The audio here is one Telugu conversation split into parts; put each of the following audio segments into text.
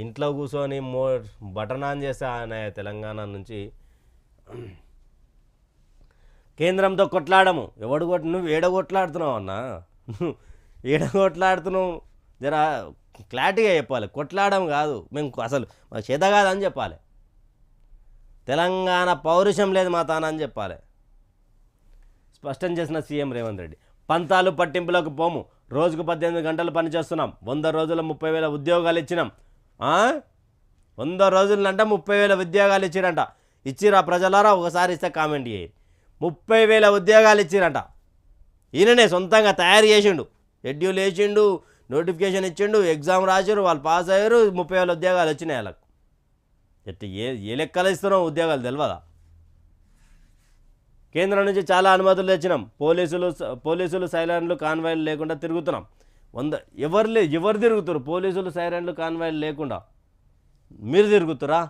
ఇంట్లో కూర్చొని మో బటన్ ఆన్ చేస్తే ఆయన తెలంగాణ నుంచి కేంద్రంతో కొట్లాడము. ఎవడు కొట్ నువ్వు ఏడ కొట్లాడుతున్నావు అన్నా? ఏడ కొట్లాడుతున్నావు? జర క్లారిటీగా చెప్పాలి. కొట్లాడడం కాదు. మేము అసలు మాకు చేత కాదని చెప్పాలి. తెలంగాణ పౌరుషం లేదు మా తాన అని చెప్పాలి. స్పష్టం చేసిన సీఎం రేవంత్ రెడ్డి. పంతాలు పట్టింపులకు పోము. రోజుకు పద్దెనిమిది గంటలు పనిచేస్తున్నాం. వంద రోజుల ముప్పై వేల ఉద్యోగాలు ఇచ్చినాం. వంద రోజులంటే ముప్పై వేల ఉద్యోగాలు ఇచ్చిరంట. ఇచ్చిరా ప్రజలారా ఒకసారి ఇస్తే కామెంట్ చేయండి ముప్పై వేల ఉద్యోగాలు ఇచ్చిరంట. ఈయననే సొంతంగా తయారు చేసిండు. షెడ్యూల్ వేసిండు నోటిఫికేషన్ ఇచ్చిండు ఎగ్జామ్ రాసారు వాళ్ళు పాస్ అయ్యారు ముప్పై వేల ఉద్యోగాలు వచ్చినాయి వాళ్ళకు. ఎట్టి ఏ ఏ లెక్కలు ఇస్తున్నాం ఉద్యోగాలు తెలియదా కేంద్రం నుంచి చాలా అనుమతులు తెచ్చినాం. పోలీసులు పోలీసులు సైలెంట్లు కాన్వాయిలు లేకుండా తిరుగుతున్నాం. వంద ఎవరు లే ఎవరు తిరుగుతారు? పోలీసులు సైరన్లు కాన్వాయ్లు లేకుండా. మీరు తిరుగుతురా?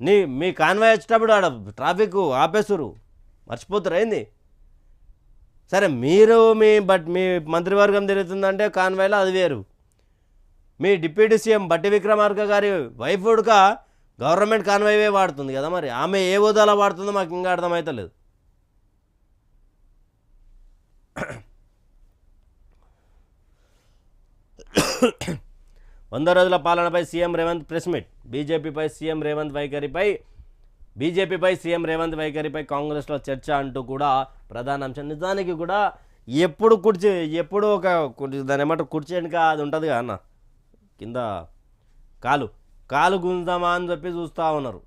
నీ మీ కాన్వాయ్ వచ్చేటప్పుడు ఆడ ట్రాఫిక్ ఆపేస్తురు మర్చిపోతురు ఏంది? సరే మీరు మీ బట్ మీ మంత్రివర్గం తిరుగుతుందంటే కాన్వాయ్లో అది వేరు. మీ డిప్యూటీ సీఎం బట్టి విక్రమార్క గారి వైఫ్ ఉడక గవర్నమెంట్ కాన్వాయ్వే వాడుతుంది కదా మరి? ఆమె ఏ హోదాలో వాడుతుందో మాకు ఇంకా అర్థమవుతలేదు వంద రోజుల పాలనపై సీఎం రేవంత్ ప్రెస్ మీట్. బీజేపీపై సీఎం రేవంత్ వైఖరిపై బీజేపీపై సీఎం రేవంత్ వైఖరిపై కాంగ్రెస్లో చర్చ అంటూ కూడా ప్రధాన అంశం. నిజానికి కూడా ఎప్పుడు కుర్చీ ఎప్పుడు ఒక దాని ఏమంటారు కుర్చీ వెనుక అది ఉంటుంది కదా అన్న? కింద కాలు. కాలు గుంజుదామా అని చెప్పి చూస్తూ ఉన్నారు.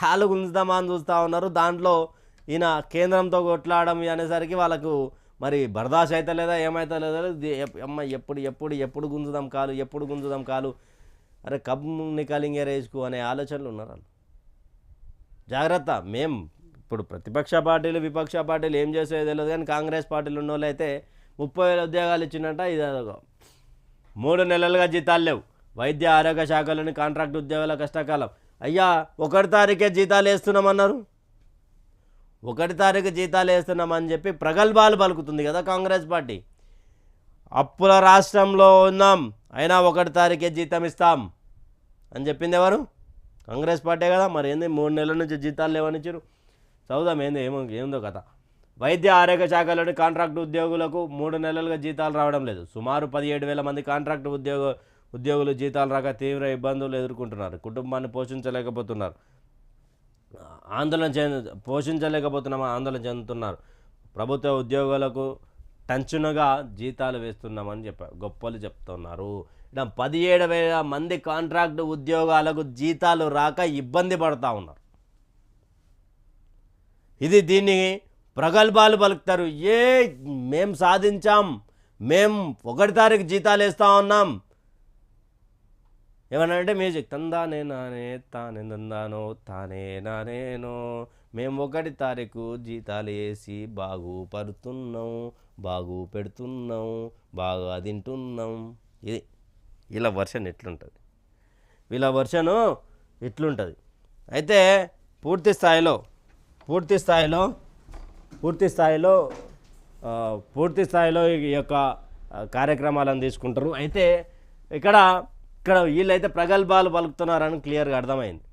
కాలు గుంజుదామా అని చూస్తూ ఉన్నారు. దాంట్లో ఈయన కేంద్రంతో కొట్లాడడం అనేసరికి వాళ్ళకు మరి బర్దాస్ అయితే లేదా ఏమైతే లేదా అమ్మ ఎప్పుడు ఎప్పుడు ఎప్పుడు గుంజుదాం కాలు ఎప్పుడు గుంజుదాం కాలు? అరే కబ్ నికాలింగే రేసుకో అనే ఆలోచనలు ఉన్నారు వాళ్ళు? జాగ్రత్త మేం ఇప్పుడు ప్రతిపక్ష పార్టీలు విపక్ష పార్టీలు ఏం చేసేది తెలియదు కానీ కాంగ్రెస్ పార్టీలు ఉన్న వాళ్ళు అయితే ముప్పై వేల ఉద్యోగాలు ఇచ్చినట్ట ఇది మూడు నెలలుగా జీతాలు లేవు. వైద్య ఆరోగ్య శాఖలోని కాంట్రాక్ట్ ఉద్యోగాల కష్టకాలం. అయ్యా ఒకటి తారీఖే జీతాలు వేస్తున్నామన్నారు. ఒకటి తారీఖు జీతాలు వేస్తున్నామని చెప్పి ప్రగల్భాలు పలుకుతుంది కదా కాంగ్రెస్ పార్టీ. అప్పుల రాష్ట్రంలో ఉన్నాం అయినా ఒకటి తారీఖే జీతం ఇస్తాం అని చెప్పింది ఎవరు? కాంగ్రెస్ పార్టీ కదా మరి ఏంది? మూడు నెలల నుంచి జీతాలు లేవనిచ్చారు. చదువుదాం ఏంది? ఏమో ఏందో కథ. వైద్య ఆరోగ్య శాఖలోని కాంట్రాక్ట్ ఉద్యోగులకు మూడు నెలలుగా జీతాలు రావడం లేదు. సుమారు పదిహేడు వేల మంది కాంట్రాక్ట్ ఉద్యోగ ఉద్యోగులు జీతాలు రాక తీవ్ర ఇబ్బందులు ఎదుర్కొంటున్నారు. కుటుంబాన్ని పోషించలేకపోతున్నారు. ఆందోళన చెంది పోషించలేకపోతున్నామా ఆందోళన చెందుతున్నారు. ప్రభుత్వ ఉద్యోగులకు టంచునగా జీతాలు వేస్తున్నామని చెప్పారు గొప్పలు చెప్తున్నారు. ఇలా పదిహేడు వేల మంది కాంట్రాక్ట్ ఉద్యోగాలకు జీతాలు రాక ఇబ్బంది పడుతూ ఉన్నారు. ఇది దీన్ని ప్రగల్భాలు పలుకుతారు. ఏ మేం సాధించాం. మేం ఒకటి తారీఖు జీతాలు వేస్తూ ఉన్నాం. ఏమన్నా అంటే మ్యూజిక్ తందానే నానే తానే నందానో తానే నానేనో. మేము ఒకటి తారీఖు జీతాలు వేసి బాగుపడుతున్నాం బాగు పెడుతున్నాం బాగా తింటున్నాం. ఇది ఇలా వర్షన్ ఎట్లుంటుంది? వీళ్ళ వర్షను ఇట్లుంటుంది. అయితే పూర్తి స్థాయిలో పూర్తి స్థాయిలో పూర్తి స్థాయిలో పూర్తి స్థాయిలో ఈ యొక్క కార్యక్రమాలను తీసుకుంటారు. అయితే ఇక్కడ ఇక్కడ వీళ్ళైతే ప్రగల్భాలు పలుకుతున్నారని క్లియర్గా అర్థమైంది.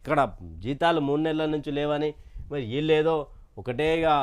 ఇక్కడ జీతాలు మూడు నెలల నుంచి లేవని మరి వీళ్ళేదో ఒకటేగా